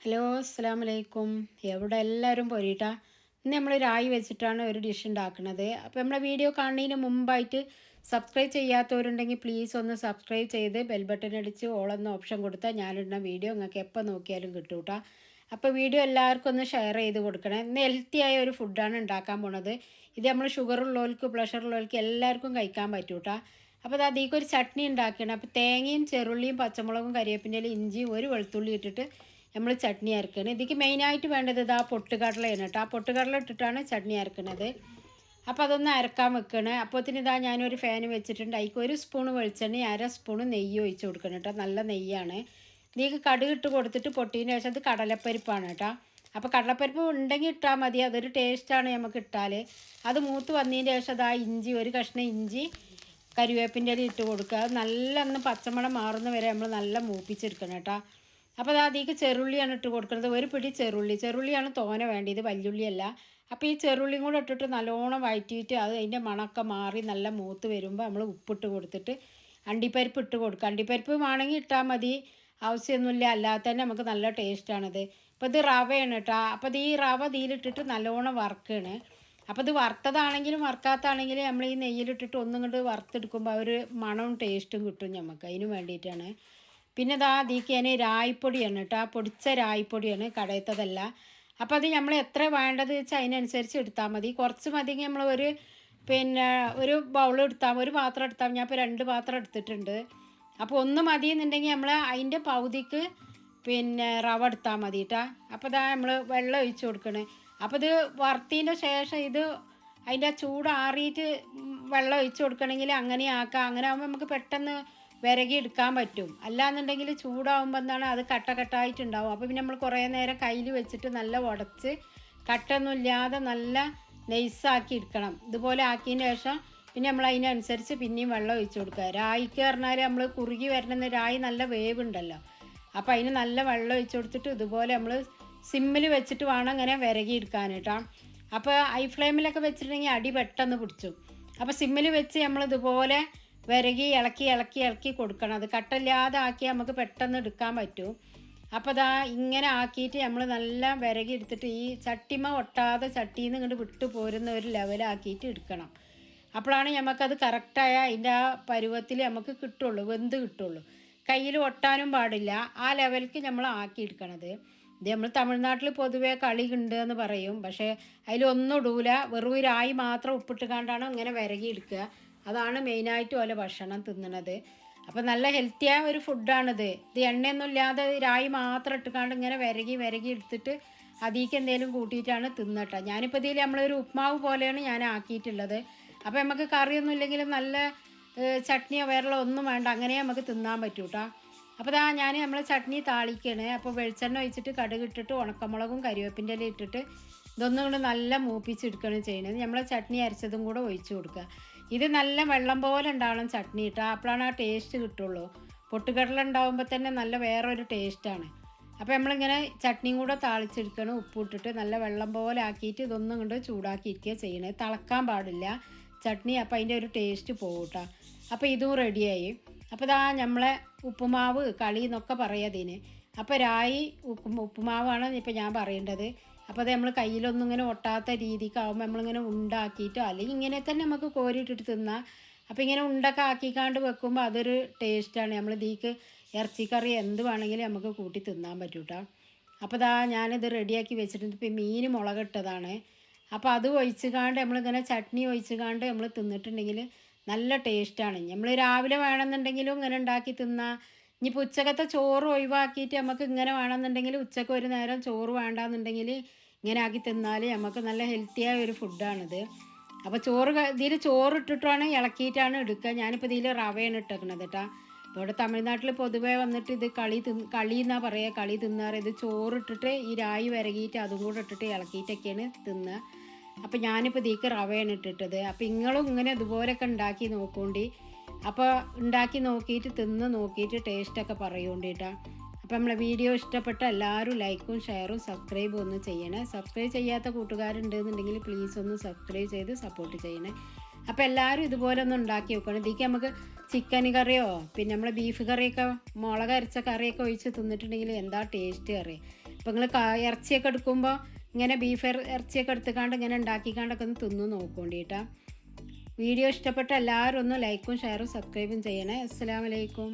Hello അസ്സാം വലൈക്കും എവിടെ എല്ലാവരും പോരിട്ടാ? ഇന്ന് നമ്മൾ രായി വെച്ചിട്ടാണ് ഒരു ഡിഷ് ഉണ്ടാക്കുന്നത് അപ്പോൾ നമ്മുടെ വീഡിയോ കാണുന്നതിന് മുമ്പായിട്ട് സബ്സ്ക്രൈബ് ചെയ്യാത്തവരുണ്ടെങ്കിൽ പ്ലീസ് ഒന്ന് സബ്സ്ക്രൈബ് ചെയ്ത് ബെൽ ബട്ടൺ അടിച്ച് ഓളെന്ന ഓപ്ഷൻ കൊടുത്താൽ ഞാനിടുന്ന വീഡിയോ നിങ്ങൾക്ക് എപ്പോൾ നോക്കിയാലും കിട്ടും കേട്ടോ അപ്പോൾ വീഡിയോ എല്ലാവർക്കും ഒന്ന് ഷെയർ ചെയ്ത് കൊടുക്കണേ. ഇന്ന് ഹെൽത്തി ആയ ഒരു ഫുഡാണ് ഉണ്ടാക്കാൻ പോണത്. ഇത് നമ്മൾ ഷുഗർ ഉള്ളവർക്ക് പ്രഷർ ഉള്ളവർക്ക് എല്ലാവർക്കും കഴിക്കാൻ പറ്റും കേട്ടോ അപ്പോൾ അത് അതിലേക്ക് ഒരു ചട്നി ഉണ്ടാക്കണം. അപ്പോൾ തേങ്ങയും ചെറുള്ളിയും പച്ചമുളകും കരിവേപ്പിന്റെ ഇഞ്ചിയും ഒരു വെളുത്തുള്ളി ഇട്ടിട്ട് നമ്മൾ ചട്നി അരക്കണം. ഇതിക്ക് മെയിനായിട്ട് വേണ്ടത് ഇതാ പൊട്ടുകടലയാണ് കേട്ടോ. ആ പൊട്ടുകടല ഇട്ടിട്ടാണ് ചട്നി അരക്കണത്. അപ്പോൾ അതൊന്ന് അരക്കാൻ വെക്കണേ. അപ്പോഴത്തിന് ഇതാ ഞാനൊരു ഫാൻ വെച്ചിട്ടുണ്ട്. അതിക്ക് ഒരു സ്പൂൺ വെളിച്ചെണ്ണ അര സ്പൂൺ നെയ്യ് ഒഴിച്ച് കൊടുക്കണം കേട്ടോ. നല്ല നെയ്യാണ്. നീക്ക് കടുക് ഇട്ട് കൊടുത്തിട്ട് പൊട്ടിയതിന് ശേഷം അത് കടലപ്പരിപ്പാണ് കേട്ടോ. അപ്പോൾ കടലപ്പരിപ്പ് ഉണ്ടെങ്കിൽ ഇട്ടാൽ മതി. അതൊരു ടേസ്റ്റാണ് നമുക്ക് ഇട്ടാൽ അത് മൂത്ത് വന്നതിന് ശേഷം അത് ആ ഇഞ്ചി ഒരു കഷ്ണം ഇഞ്ചി കരിവേപ്പിന്റെ ഇല ഇട്ട് കൊടുക്കുക. അത് നല്ല ഒന്ന് പച്ചമണം മാറുന്ന വരെ നമ്മൾ നല്ല മൂപ്പിച്ചെടുക്കണം കേട്ടോ. അപ്പോൾ അത് അതിലേക്ക് ചെറുള്ളിയാണ് ഇട്ട് കൊടുക്കുന്നത്. ഒരു പിടി ചെറുള്ളി. ചെറുള്ളിയാണ് തോന വേണ്ടത്. വലിയുള്ളിയല്ല. അപ്പോൾ ഈ ചെറുള്ളിയും കൂടെ ഇട്ടിട്ട് നല്ലോണം വഴറ്റിയിട്ട് അത് അതിന്റെ മണമൊക്കെ മാറി നല്ല മൂത്ത് വരുമ്പോൾ നമ്മൾ ഉപ്പിട്ട് കൊടുത്തിട്ട് അണ്ടിപ്പരിപ്പ് ഇട്ട് കൊടുക്കുക. അണ്ടിപ്പരിപ്പ് വേണമെങ്കിൽ ഇട്ടാൽ മതി. ആവശ്യമൊന്നുമില്ല. അല്ലാതെ തന്നെ നമുക്ക് നല്ല ടേസ്റ്റാണിത് അപ്പോൾ ഇത് റവയാണ് കേട്ടോ. അപ്പോൾ ഈ റവ ഇതിലിട്ടിട്ട് നല്ലോണം വറുക്കുകയാണ് അപ്പോൾ ഇത് വറുത്തതാണെങ്കിലും വറുക്കാത്താണെങ്കിലും നമ്മൾ ഈ നെയ്യിലിട്ടിട്ട് ഒന്നും കൊണ്ട് വറുത്തെടുക്കുമ്പോൾ ഒരു മണവും ടേസ്റ്റും കിട്ടും നമുക്ക് അതിന് വേണ്ടിയിട്ടാണ്. പിന്നെ ഇതാ അതിലേക്ക് രായ്പൊടിയാണ് കേട്ടോ. ആ പൊടിച്ച രായിപ്പൊടിയാണ് കടയത്തതല്ല അപ്പോൾ അത് നമ്മൾ എത്ര വേണ്ടത് വെച്ചാൽ അതിനനുസരിച്ച് എടുത്താൽ മതി. കുറച്ച് മതിയെങ്കിൽ നമ്മൾ ഒരു പിന്നെ ഒരു ബൗൾ എടുത്താൽ ഒരു പാത്രം എടുത്താൽ ഞാൻ ഇപ്പോൾ രണ്ട് പാത്രം എടുത്തിട്ടുണ്ട്. അപ്പോൾ ഒന്ന് മതി എന്നുണ്ടെങ്കിൽ നമ്മൾ അതിന്റെ പകുതിക്ക് പിന്നെ റവ എടുത്താൽ മതി കേട്ടോ. അപ്പോൾ ഇതാ നമ്മൾ വെള്ളം ഒഴിച്ച് കൊടുക്കണേ. അപ്പോൾ ഇത് വറുത്തതിന്റെ ശേഷം ഇത് അതിന്റെ ചൂടാറിയിട്ട് വെള്ളം ഒഴിച്ച് കൊടുക്കണമെങ്കിൽ അങ്ങനെ ആക്കാം. അങ്ങനെ ആകുമ്പോൾ നമുക്ക് പെട്ടെന്ന് വിരകി എടുക്കാൻ പറ്റും. അല്ലാന്നുണ്ടെങ്കിൽ ചൂടാവുമ്പോൾ എന്താണ് അത് കട്ട കട്ടായിട്ടുണ്ടാവും. അപ്പോൾ പിന്നെ നമ്മൾ കുറേ നേരം കയ്യിൽ വെച്ചിട്ട് നല്ല ഉടച്ച് കട്ടൊന്നുമില്ലാതെ നല്ല നെയ്സാക്കി എടുക്കണം. ഇതുപോലെ ആക്കിയതിന് ശേഷം പിന്നെ നമ്മൾ അതിനനുസരിച്ച് പിന്നെയും വെള്ളം ഒഴിച്ചു കൊടുക്കുക. രായിക്ക് പറഞ്ഞാൽ നമ്മൾ കുറുകി വരണമെന്ന് രായി നല്ല വേവ് ഉണ്ടല്ലോ അപ്പോൾ അതിന് നല്ല വെള്ളം ഒഴിച്ചു കൊടുത്തിട്ട് ഇതുപോലെ നമ്മൾ സിമ്മിൽ വെച്ചിട്ട് വേണം ഇങ്ങനെ വിരകി എടുക്കാൻ അപ്പോൾ ഐ ഫ്ലെയിമിലൊക്കെ വെച്ചിട്ടുണ്ടെങ്കിൽ അടി പെട്ടെന്ന് പിടിച്ചു. അപ്പോൾ സിമ്മിൽ വെച്ച് നമ്മൾ ഇതുപോലെ വിരകി ഇളക്കി ഇളക്കി ഇളക്കി കൊടുക്കണം. അത് കട്ടല്ലാതെ ആക്കി നമുക്ക് പെട്ടെന്ന് എടുക്കാൻ പറ്റും. അപ്പോൾ അതാ ഇങ്ങനെ ആക്കിയിട്ട് നമ്മൾ നല്ല വിരകി എടുത്തിട്ട് ഈ ചട്ടിമ ഒട്ടാതെ ചട്ടിയിൽ നിന്ന് ഇങ്ങോട്ട് വിട്ടു പോരുന്ന ഒരു ലെവലാക്കിയിട്ട് എടുക്കണം. അപ്പോഴാണ് നമുക്കത് കറക്റ്റായ അതിന്റെ ആ പരുവത്തിൽ നമുക്ക് കിട്ടുള്ളൂ വെന്ത് കിട്ടുള്ളൂ. കയ്യിൽ ഒട്ടാനും പാടില്ല. ആ ലെവലിക്ക് നമ്മൾ ആക്കിയെടുക്കണത് ഇത് നമ്മൾ തമിഴ്നാട്ടിൽ പൊതുവേ കളി ഉണ്ട് എന്ന് പറയും. പക്ഷേ അതിലൊന്നും ഇടൂല. വെറും രായി മാത്രം ഉപ്പിട്ട് കണ്ടാണ് ഇങ്ങനെ വിരകി എടുക്കുക. അതാണ് മെയിനായിട്ട് ഓലെ ഭക്ഷണം തിന്നണത്. അപ്പോൾ നല്ല ഹെൽത്തിയായ ഒരു ഫുഡാണിത് ഇത് എണ്ണയൊന്നും ഇല്ലാതെ രായി മാത്രം ഇട്ടുകാണ്ട് ഇങ്ങനെ വിരകി വിരകി എടുത്തിട്ട് അതിലേക്ക് എന്തെങ്കിലും കൂട്ടിയിട്ടാണ് തിന്നട്ടോ. ഞാനിപ്പോൾ ഇതിൽ നമ്മളൊരു ഉപ്മാവ് പോലെയാണ് ഞാൻ ആക്കിയിട്ടുള്ളത്. അപ്പോൾ നമുക്ക് കറിയൊന്നും ഇല്ലെങ്കിലും നല്ല ചട്നിയോ വേറെ ഒന്നും വേണ്ട. അങ്ങനെ നമുക്ക് തിന്നാൻ പറ്റൂ കേട്ടോ അപ്പോൾ ഇതാ ഞാൻ നമ്മൾ ചട്നി താളിക്കണേ. അപ്പോൾ വെളിച്ചെണ്ണ ഒഴിച്ചിട്ട് കടുക് ഇട്ടിട്ട് ഉണക്കമുളകും കരിവേപ്പിന്റെ ഇല ഇട്ടിട്ട് ഇതൊന്നും കൊണ്ട് നല്ല മൂപ്പിച്ചെടുക്കുകയാണ് ചെയ്യുന്നത് നമ്മളെ ചട്നി അരച്ചതും കൂടെ ഒഴിച്ചു കൊടുക്കുക ഇത് നല്ല വെള്ളം പോലെ ഉണ്ടാവണം ചട്നി ഇട്ടാൽ അപ്പോഴാണ് ആ ടേസ്റ്റ് കിട്ടുള്ളൂ. പൊട്ടുകടല തന്നെ നല്ല വേറൊരു ടേസ്റ്റാണ് അപ്പോൾ നമ്മളിങ്ങനെ ചട്നിയും കൂടെ താളിച്ചെടുക്കണം. ഉപ്പിട്ടിട്ട് നല്ല വെള്ളം പോലെ ആക്കിയിട്ട് ഇതൊന്നും കൊണ്ട് ചൂടാക്കിയിരിക്കുക ചെയ്യണേ. തിളക്കാൻ പാടില്ല. ചട്നി അപ്പോൾ അതിന്റെ ഒരു ടേസ്റ്റ് പോകും കേട്ടോ അപ്പോൾ ഇതും റെഡിയായി അപ്പോൾ ഇതാ നമ്മളെ ഉപ്പുമാവ് കളി എന്നൊക്കെ പറയാതിന് അപ്പോൾ രായി ഉപ്പ് ഉപ്പുമാവാണ് ഇപ്പോൾ ഞാൻ പറയേണ്ടത്. അപ്പോൾ അത് നമ്മൾ കയ്യിലൊന്നും ഇങ്ങനെ ഒട്ടാത്ത രീതിക്കാവുമ്പോൾ നമ്മളിങ്ങനെ ഉണ്ടാക്കിയിട്ടോ അല്ലെങ്കിൽ ഇങ്ങനെ തന്നെ നമുക്ക് കോരിയിട്ടിട്ട് തിന്നാം. അപ്പോൾ ഇങ്ങനെ ഉണ്ടൊക്കെ ആക്കിക്കാണ്ട് വെക്കുമ്പോൾ അതൊരു ടേസ്റ്റാണ് നമ്മൾ ഇതിക്ക് ഇറച്ചിക്കറി എന്ത് വേണമെങ്കിലും നമുക്ക് കൂട്ടി തിന്നാൻ പറ്റൂട്ടോ. അപ്പോൾ ഇതാ ഞാനിത് റെഡിയാക്കി വെച്ചിട്ടുണ്ട്. ഇപ്പോൾ മീൻ മുളകിട്ടതാണ്. അപ്പോൾ അത് ഒഴിച്ചുകാണ്ട് നമ്മളിങ്ങനെ ചട്നി ഒഴിച്ചുകാണ്ട് നമ്മൾ തിന്നിട്ടുണ്ടെങ്കിൽ നല്ല ടേസ്റ്റാണ് നമ്മൾ രാവിലെ വേണമെന്നുണ്ടെങ്കിലും ഇങ്ങനെ ഉണ്ടാക്കി തിന്നാം. ഇനിയിപ്പോൾ ഉച്ചക്കത്തെ ചോറ് ഒഴിവാക്കിയിട്ട് നമുക്ക് ഇങ്ങനെ വേണമെന്നുണ്ടെങ്കിൽ ഉച്ചയ്ക്ക് ഒരു നേരം ചോറ് വേണ്ടാന്നുണ്ടെങ്കിൽ ഇങ്ങനെ ആക്കി തിന്നാൽ നമുക്ക് നല്ല ഹെൽത്തിയായ ഒരു ഫുഡാണിത് അപ്പോൾ ചോറ് ഇതിൽ ചോറ് ഇട്ടിട്ടാണ് ഇളക്കിയിട്ടാണ് എടുക്കുക. ഞാനിപ്പോൾ ഇതിൽ റവയാണ് ഇട്ടേക്കണത് കേട്ടോ ഇപ്പോൾ ഇവിടെ തമിഴ്നാട്ടിൽ പൊതുവേ വന്നിട്ട് ഇത് കളി തിന്ന് കളി എന്നാണ് പറയുക കളി തിന്നാറ്. ഇത് ചോറ് ഇട്ടിട്ട് ഈ രായി വരകിയിട്ട് അതും കൂടെ ഇട്ടിട്ട് ഇളക്കിയിട്ടൊക്കെയാണ് തിന്നുക അപ്പോൾ ഞാനിപ്പോൾ ഇതിക്ക് റവയാണ് ഇട്ടിട്ടത്. അപ്പോൾ നിങ്ങളും ഇങ്ങനെ ഇതുപോലെയൊക്കെ ഉണ്ടാക്കി നോക്കോണ്ടി. അപ്പോൾ ഉണ്ടാക്കി നോക്കിയിട്ട് തിന്ന് നോക്കിയിട്ട് ടേസ്റ്റൊക്കെ പറയുകൊണ്ടിട്ടാ അപ്പോൾ നമ്മളെ വീഡിയോ ഇഷ്ടപ്പെട്ട എല്ലാവരും ലൈക്കും ഷെയറും സബ്സ്ക്രൈബും ഒന്ന് ചെയ്യണേ. സബ്സ്ക്രൈബ് ചെയ്യാത്ത കൂട്ടുകാരുണ്ടെന്നുണ്ടെങ്കിൽ പ്ലീസ് ഒന്ന് സബ്സ്ക്രൈബ് ചെയ്ത് സപ്പോർട്ട് ചെയ്യണേ. അപ്പോൾ എല്ലാവരും ഇതുപോലെ ഒന്ന് ഉണ്ടാക്കി വെക്കണം ഇതിക്ക് നമുക്ക് ചിക്കൻ കറിയോ പിന്നെ നമ്മളെ ബീഫ് കറിയൊക്കെ മുളക് അരച്ച കറിയൊക്കെ ഒഴിച്ച് തിന്നിട്ടുണ്ടെങ്കിൽ എന്താ ടേസ്റ്റ് കറി? അപ്പോൾ നിങ്ങൾ ഇറച്ചിയൊക്കെ എടുക്കുമ്പോൾ ഇങ്ങനെ ബീഫ് ഇറച്ചിയൊക്കെ എടുത്തുകാണ്ട് ഇങ്ങനെ ഉണ്ടാക്കിക്കാണ്ടൊക്കെ ഒന്ന് തിന്നു നോക്കോണ്ടിട്ടാ. വീഡിയോ ഇഷ്ടപ്പെട്ട എല്ലാവരും ഒന്ന് ലൈക്കും ഷെയറും സബ്സ്ക്രൈബും ചെയ്യണേ. അസ്സാം വലൈക്കും